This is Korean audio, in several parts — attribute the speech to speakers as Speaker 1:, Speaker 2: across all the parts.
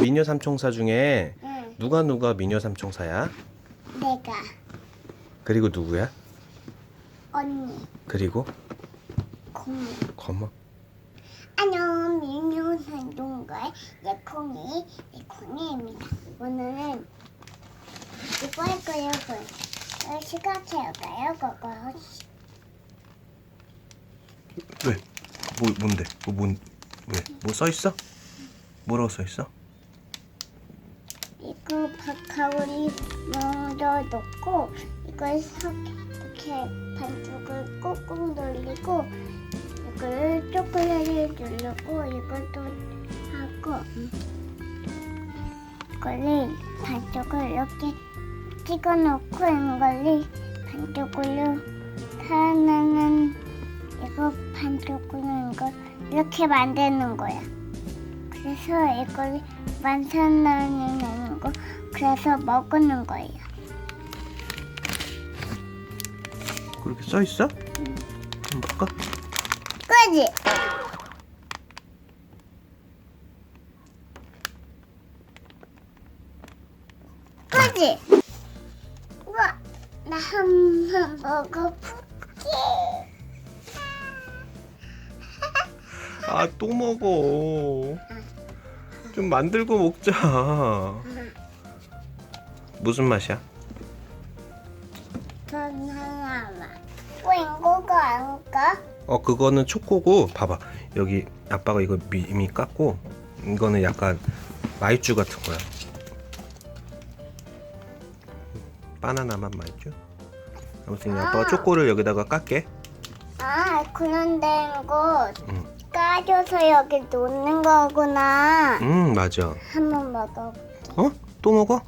Speaker 1: 미녀 삼총사 중에
Speaker 2: 응,
Speaker 1: 누가 누가 미녀 삼총사야?
Speaker 2: 내가
Speaker 1: 그리고 누구야?
Speaker 2: 언니
Speaker 1: 그리고
Speaker 2: 콩이
Speaker 1: 거머.
Speaker 2: 안녕 민요산동가의 예콩이 예콩이입니다. 오늘은 이거 할 거예요. 그 시각해올까요? 그거
Speaker 1: 왜? 뭐 뭔데? 뭐 뭔? 왜? 뭐 써 있어? 뭐라고 써 있어?
Speaker 2: 이거 바카오리 먼저 넣고 이걸 석 이렇게 반쪽을 꾹꾹 돌리고 이걸 초콜릿을 누르고 이것도 하고 음. 이걸 반쪽을 이렇게 찍어 놓고 이걸 반쪽으로 하나는 이거 반쪽으로 이거 이렇게 만드는 거야. 그래서 이걸 완성하는 거 그래서 먹는 거예요.
Speaker 1: 그렇게 써 있어? 한번 볼까?
Speaker 2: 그지? 그지? 우와, 나 한 번 먹어볼게.
Speaker 1: 아 또 먹어. 좀 만들고 먹자. 무슨 맛이야?
Speaker 2: 전 하나만. 또 이거가 아닐까?
Speaker 1: 어 그거는 초코고 봐봐 여기 아빠가 이거 미, 이미 깠고 이거는 약간 마이쮸 같은 거야. 바나나만 마이쮸. 아무튼 아빠가
Speaker 2: 아.
Speaker 1: 초코를 여기다가 깎게.
Speaker 2: 아, 그런데 이거
Speaker 1: 응.
Speaker 2: 까줘서 여기 놓는 거구나.
Speaker 1: 음 맞아.
Speaker 2: 한번 먹어.
Speaker 1: 어? 또 먹어?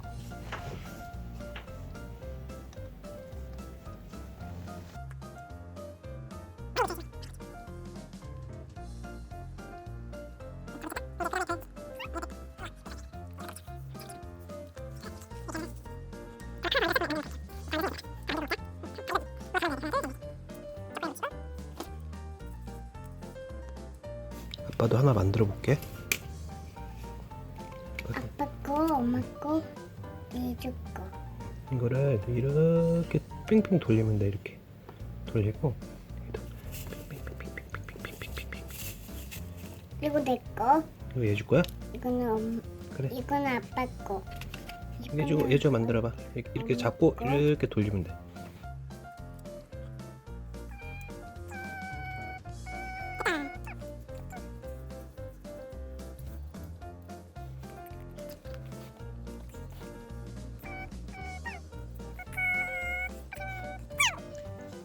Speaker 1: 아빠도 하나 만들어 볼게.
Speaker 2: 아빠 거, 엄마 거, 이주 거.
Speaker 1: 이거를 이렇게 빙빙 돌리면 돼 이렇게 돌리고
Speaker 2: 그리고 내 거.
Speaker 1: 이거 얘 줄 거야?
Speaker 2: 이거는 엄.
Speaker 1: 그래.
Speaker 2: 이거는 아빠 거.
Speaker 1: 얘 주고 얘 좀 만들어 봐. 이렇게 잡고 이렇게 돌리면 돼.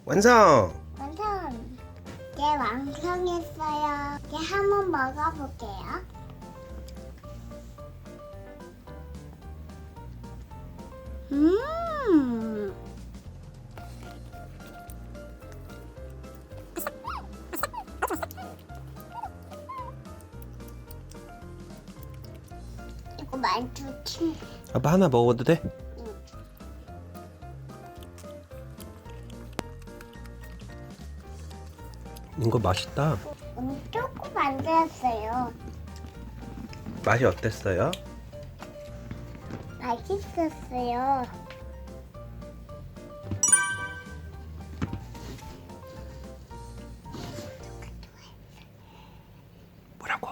Speaker 1: 완성!
Speaker 2: 완성. 이제 완성했어요. 이제 한번 먹어볼게요. 음. 이거 친.
Speaker 1: 아빠 하나 먹어도 돼? 이거 맛있다.
Speaker 2: 음, 조금 만들었어요.
Speaker 1: 맛이 어땠어요?
Speaker 2: 맛있었어요. 뭐라고?